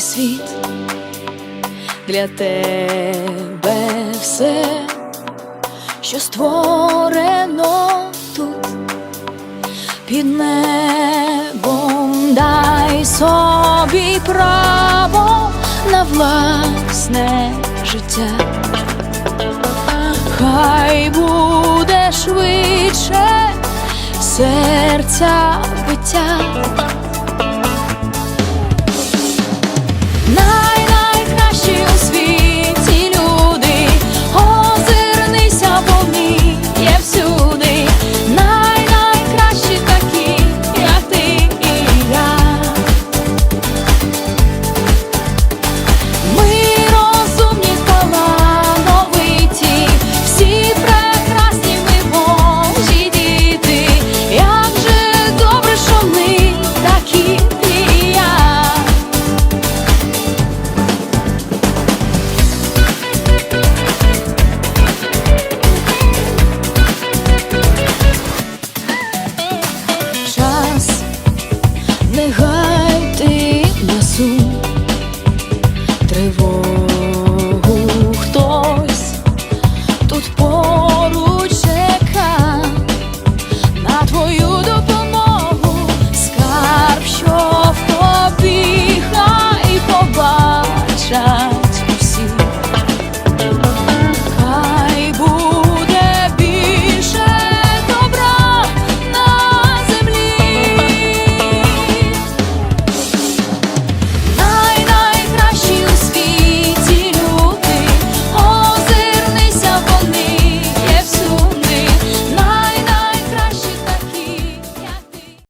світ, для тебе все, що створено тут, під небом дай собі право на власне життя. Хай буде швидше серця биття, 奈何。